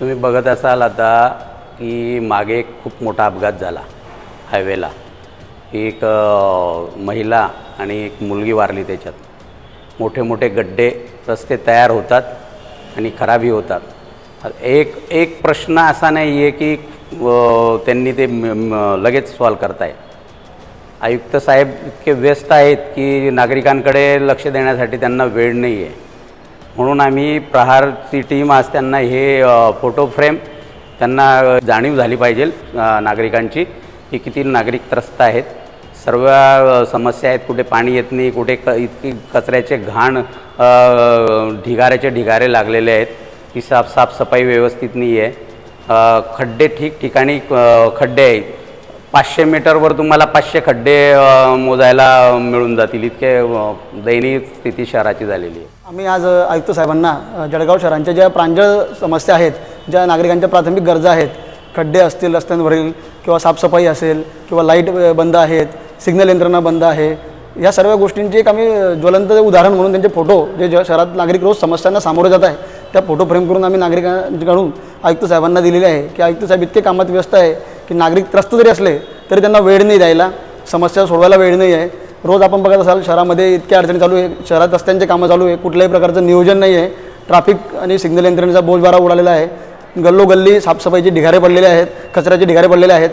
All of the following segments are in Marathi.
तुम्ही बघत असाल आता की मागे खूप मोठा अपघात झाला हायवेला. एक महिला आणि एक मुलगी वारली त्याच्यात. मोठे मोठे गड्डे रस्ते तयार होतात आणि खराबही होतात. एक एक प्रश्न असा नाही आहे की त्यांनी ते म- लगेच सॉल्व करताय. आयुक्त साहेब इतके व्यस्त आहेत की नागरिकांकडे लक्ष देण्यासाठी त्यांना वेळ नाही आहे म्हणून आम्ही प्रहारची टीम आज त्यांना हे फोटो फ्रेम त्यांना जाणीव झाली पाहिजे नागरिकांची की किती नागरिक त्रस्त आहेत. सर्व समस्या आहेत. कुठे पाणी येत नाही कुठे क इतकी कचऱ्याचे घाण ढिगाऱ्याचे ढिगारे लागलेले आहेत. की साफ साफसफाई व्यवस्थित नाही आहे खड्डे ठिकठिकाणी खड्डे आहेत. पाचशे मीटरवर तुम्हाला पाचशे खड्डे मोजायला मिळून जातील. इतके दयनीय स्थिती शहराची झालेली आहे. आम्ही आज आयुक्त साहेबांना जळगाव शहरांच्या ज्या प्रांजळ समस्या आहेत ज्या नागरिकांच्या प्राथमिक गरजा आहेत खड्डे असतील रस्त्यांवरील किंवा साफसफाई असेल किंवा लाइट बंद आहेत सिग्नल यंत्रणा बंद आहे या सर्व गोष्टींची एक आम्ही ज्वलंत उदाहरण म्हणून त्यांचे फोटो जे ज शहरात नागरिक रोज समस्यांना सामोरे जात आहे त्या फोटो फ्रेम करून आम्ही नागरिकांकडून आयुक्त साहेबांना दिलेले आहे की आयुक्त साहेब इतके कामात व्यस्त आहे की नागरिक त्रस्त जरी असले तरी त्यांना वेळ नाही द्यायला. समस्या सोडवायला वेळ नाही आहे. रोज आपण बघत असाल शहरामध्ये इतक्या अडचणी चालू आहे. शहरात रस्त्यांचे कामं चालू आहे. कुठल्याही प्रकारचं नियोजन नाही आहे. ट्रॅफिक आणि सिग्नल यंत्रणेचा बोजबारा उडालेला आहे. गल्लोगल्ली साफसफाईचे ढिगारे पडलेले आहेत. कचऱ्याचे ढिगारे पडलेले आहेत.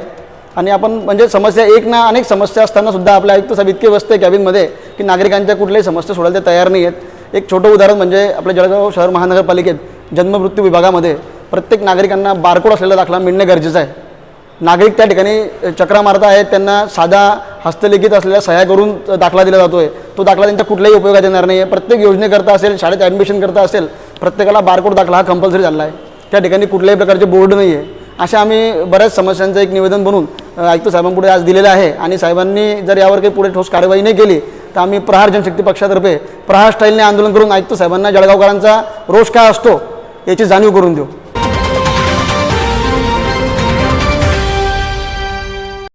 आणि आपण म्हणजे समस्या एक ना अनेक समस्या असताना सुद्धा आपले आयुक्त साहेब इतके व्यस्त आहे कॅबिनमध्ये की नागरिकांच्या कुठल्याही समस्या सोडायला ते तयार नाही आहेत. एक छोटं उदाहरण म्हणजे आपल्या जळगाव शहर महानगरपालिकेत जन्ममृत्यू विभागामध्ये प्रत्येक नागरिकांना बारकोड असलेला दाखला मिळणे गरजेचं आहे. नागरिक त्या ठिकाणी चक्रा मारत आहेत. त्यांना साधा हस्तलिखित असलेल्या सह्या करून दाखला दिला जातो आहे तो दाखला त्यांच्या कुठल्याही उपयोगात येणार नाही आहे प्रत्येक योजनेकरता असेल शाळेत ॲडमिशन करता असेल प्रत्येकाला बारकोड दाखला हा कंपल्सरी झाला आहे. त्या ठिकाणी कुठल्याही प्रकारचे बोर्ड नाही आहे अशा आम्ही बऱ्याच समस्यांचं एक निवेदन बनवून आयुक्त साहेबांपुढे आज दिलेलं आहे. आणि साहेबांनी जर यावर काही पुढे ठोस कारवाई नाही केली तर आम्ही प्रहार जनशक्ती पक्षातर्फे प्रहार स्टाईलने आंदोलन करून आयुक्त साहेबांना जळगावकरांचा रोष काय असतो याची जाणीव करून देऊ.